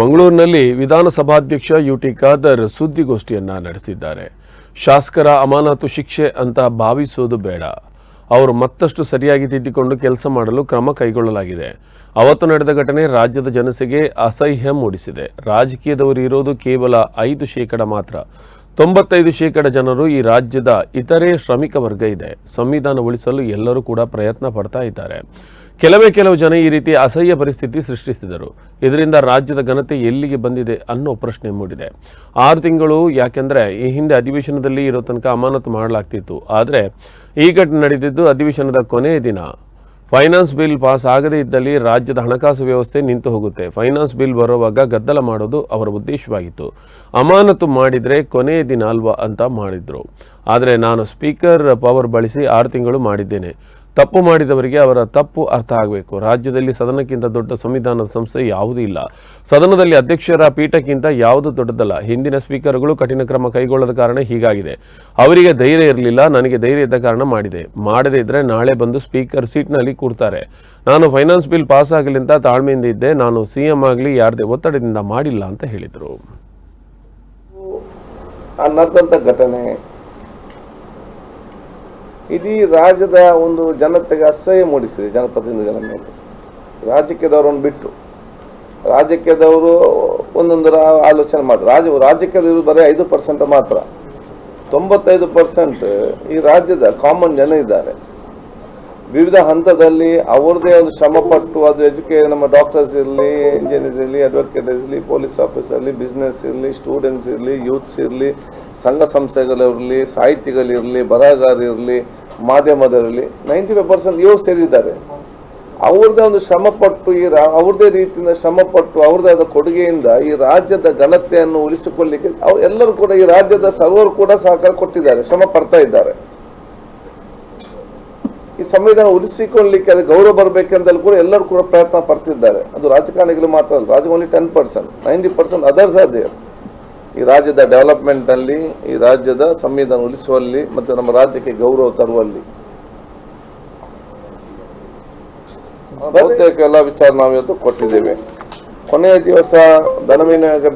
ಮಂಗಳೂರಿನಲ್ಲಿ ವಿಧಾನಸಭಾಧ್ಯಕ್ಷ U T Khader ಸುದ್ದಿಗೋಷ್ಠಿಯನ್ನ ನಡೆಸಿದ್ದಾರೆ. ಶಾಸಕರ ಅಮಾನತು ಶಿಕ್ಷೆ ಅಂತ ಭಾವಿಸೋದು ಬೇಡ. ಅವರು ಮತ್ತಷ್ಟು ಸರಿಯಾಗಿ ತಿದ್ದಿಕೊಂಡು ಕೆಲಸ ಮಾಡಲು ಕ್ರಮ ಕೈಗೊಳ್ಳಲಾಗಿದೆ. ಅವತ್ತು ನಡೆದ ಘಟನೆ ರಾಜ್ಯದ ಜನಸೆಗೆ ಅಸಹ್ಯ ಮೂಡಿಸಿದೆ. ರಾಜಕೀಯದವರು ಇರೋದು ಕೇವಲ ಐದು ಶೇಕಡ ಮಾತ್ರ. ತೊಂಬತ್ತೈದು ಶೇಕಡ ಜನರು ಈ ರಾಜ್ಯದ ಇತರೆ ಶ್ರಮಿಕ ವರ್ಗ ಇದೆ. ಸಂವಿಧಾನ ಉಳಿಸಲು ಎಲ್ಲರೂ ಕೂಡ ಪ್ರಯತ್ನ ಪಡ್ತಾ ಇದ್ದಾರೆ. ಕೆಲವೇ ಕೆಲವು ಜನ ಈ ರೀತಿ ಅಸಹ್ಯ ಪರಿಸ್ಥಿತಿ ಸೃಷ್ಟಿಸಿದರು. ಇದರಿಂದ ರಾಜ್ಯದ ಘನತೆ ಎಲ್ಲಿಗೆ ಬಂದಿದೆ ಅನ್ನೋ ಪ್ರಶ್ನೆ ಮೂಡಿದೆ. ಆರು ತಿಂಗಳು ಯಾಕೆಂದ್ರೆ ಈ ಹಿಂದೆ ಅಧಿವೇಶನದಲ್ಲಿ ಇರೋ ತನಕ ಅಮಾನತು ಮಾಡಲಾಗ್ತಿತ್ತು. ಆದರೆ ಈ ಘಟನೆ ನಡೆದಿದ್ದು ಅಧಿವೇಶನದ ಕೊನೆಯ ದಿನ. ಫೈನಾನ್ಸ್ ಬಿಲ್ ಪಾಸ್ ಆಗದೇ ಇದ್ದಲ್ಲಿ ರಾಜ್ಯದ ಹಣಕಾಸು ವ್ಯವಸ್ಥೆ ನಿಂತು ಹೋಗುತ್ತೆ. ಫೈನಾನ್ಸ್ ಬಿಲ್ ಬರುವಾಗ ಗದ್ದಲ ಮಾಡೋದು ಅವರ ಉದ್ದೇಶವಾಗಿತ್ತು. ಅಮಾನತು ಮಾಡಿದರೆ ಕೊನೆಯ ದಿನ ಅಲ್ವಾ ಅಂತ ಮಾಡಿದ್ರು. ಆದರೆ ನಾನು ಸ್ಪೀಕರ್ ಪವರ್ ಬಳಸಿ ಆರು ತಿಂಗಳು ಮಾಡಿದ್ದೇನೆ. ತಪ್ಪು ಮಾಡಿದವರಿಗೆ ಅವರ ತಪ್ಪು ಅರ್ಥ ಆಗಬೇಕು. ರಾಜ್ಯದಲ್ಲಿ ಸದನಕ್ಕಿಂತ ದೊಡ್ಡ ಸಂವಿಧಾನದ ಸಂಸ್ಥೆ ಯಾವುದೂ ಇಲ್ಲ. ಸದನದಲ್ಲಿ ಅಧ್ಯಕ್ಷರ ಪೀಠಕ್ಕಿಂತ ಯಾವುದು ದೊಡ್ಡದಲ್ಲ. ಹಿಂದಿನ ಸ್ಪೀಕರ್ಗಳು ಕಠಿಣ ಕ್ರಮ ಕೈಗೊಳ್ಳದ ಕಾರಣ ಹೀಗಾಗಿದೆ. ಅವರಿಗೆ ಧೈರ್ಯ ಇರಲಿಲ್ಲ, ನನಗೆ ಧೈರ್ಯ ಇದ್ದ ಕಾರಣ ಮಾಡಿದೆ. ಮಾಡದೇ ಇದ್ರೆ ನಾಳೆ ಬಂದು ಸ್ಪೀಕರ್ ಸೀಟ್ನಲ್ಲಿ ಕೂರ್ತಾರೆ. ನಾನು ಫೈನಾನ್ಸ್ ಬಿಲ್ ಪಾಸ್ ಆಗಲಿ ಅಂತ ತಾಳ್ಮೆಯಿಂದ ಇದ್ದೆ. ನಾನು ಸಿ ಎಂ ಆಗಲಿ ಯಾರದೇ ಒತ್ತಡದಿಂದ ಮಾಡಿಲ್ಲ ಅಂತ ಹೇಳಿದರು. ಘಟನೆ ಇಡೀ ರಾಜ್ಯದ ಒಂದು ಜನತೆಗೆ ಅಸಹ್ಯ ಮೂಡಿಸಿದೆ, ಜನಪ್ರತಿನಿಧಿಗಳ ಮೇಲೆ. ರಾಜಕೀಯದವರನ್ನು ಬಿಟ್ಟು. ರಾಜಕೀಯದವರು ಒಂದೊಂದು ಆಲೋಚನೆ ಮಾಡ್ತಾರೆ ರಾಜ, ರಾಜಕೀಯದವರು ಬರೀ ಐದು ಪರ್ಸೆಂಟ್ ಮಾತ್ರ. ತೊಂಬತ್ತೈದು ಪರ್ಸೆಂಟ್ ಈ ರಾಜ್ಯದ ಕಾಮನ್ ಜನ ಇದ್ದಾರೆ. ವಿವಿಧ ಹಂತದಲ್ಲಿ ಅವ್ರದ್ದೇ ಒಂದು ಶ್ರಮ ಪಟ್ಟು ಅದು ಎಜುಕೇ ನಮ್ಮ ಡಾಕ್ಟರ್ಸ್ ಇರಲಿ ಇಂಜಿನಿಯರ್ಸ್ ಇರಲಿ ಅಡ್ವೊಕೇಟ್ ಇರಲಿ ಪೊಲೀಸ್ ಆಫೀಸ್ ಇರಲಿ ಬಿಸ್ನೆಸ್ ಇರಲಿ ಸ್ಟೂಡೆಂಟ್ಸ್ ಇರಲಿ ಯೂತ್ಸ್ ಇರಲಿ, ಸಂಘ ಸಂಸ್ಥೆಗಳಿರಲಿ ಸಾಹಿತಿಗಳಿರಲಿ ಬರಹಗಾರಿರಲಿ ಮಾಧ್ಯಮದಲ್ಲಿರಲಿ ನೈಂಟಿ ಫೈವ್ ಪರ್ಸೆಂಟ್ ಇವರು ಸೇರಿದ್ದಾರೆ. ಅವ್ರದ್ದೇ ಒಂದು ಶ್ರಮ ಪಟ್ಟು ಈ ರಾ ಅವ್ರದೇ ರೀತಿಯಿಂದ ಶ್ರಮ ಪಟ್ಟು ಅವ್ರದ್ದೇ ಆದ ಕೊಡುಗೆಯಿಂದ ಈ ರಾಜ್ಯದ ಘನತೆಯನ್ನು ಉಳಿಸಿಕೊಳ್ಳಿಕ್ಕೆ ಅವ್ರು ಎಲ್ಲರೂ ಕೂಡ ಈ ರಾಜ್ಯದ ಸರ್ವರು ಕೂಡ ಸಹಕಾರ ಕೊಟ್ಟಿದ್ದಾರೆ, ಶ್ರಮ ಪಡ್ತಾ ಇದ್ದಾರೆ. ಈ ಸಂವಿಧಾನ ಉಳಿಸಿಕೊಳ್ಳಲಿಕ್ಕೆ ಅದು ಗೌರವ ಬರಬೇಕೆಂದಲ್ಲಿ ಕೂಡ ಎಲ್ಲರೂ ಕೂಡ ಪ್ರಯತ್ನ ಪಡ್ತಿದ್ದಾರೆ. ಅದು ರಾಜಕಾರಣಿಗಳು ಮಾತ್ರ ಅಲ್ಲ ರಾಜ only ten percent ninety percent others ಅದೇ ಈ ರಾಜ್ಯದ ಡೆವಲಪ್ಮೆಂಟ್ ಅಲ್ಲಿ ಈ ರಾಜ್ಯದ ಸಂವಿಧಾನ ಉಳಿಸುವಲ್ಲಿ ಮತ್ತು ನಮ್ಮ ರಾಜ್ಯಕ್ಕೆ ಗೌರವ ತರುವಲ್ಲಿ. ಬಹುತೇಕ ಎಲ್ಲ ವಿಚಾರ ನಾವು ಇವತ್ತು ಕೊಟ್ಟಿದ್ದೇವೆ. ಕೊನೆಯ ದಿವಸ ಧನವಿನಿಯೋಗ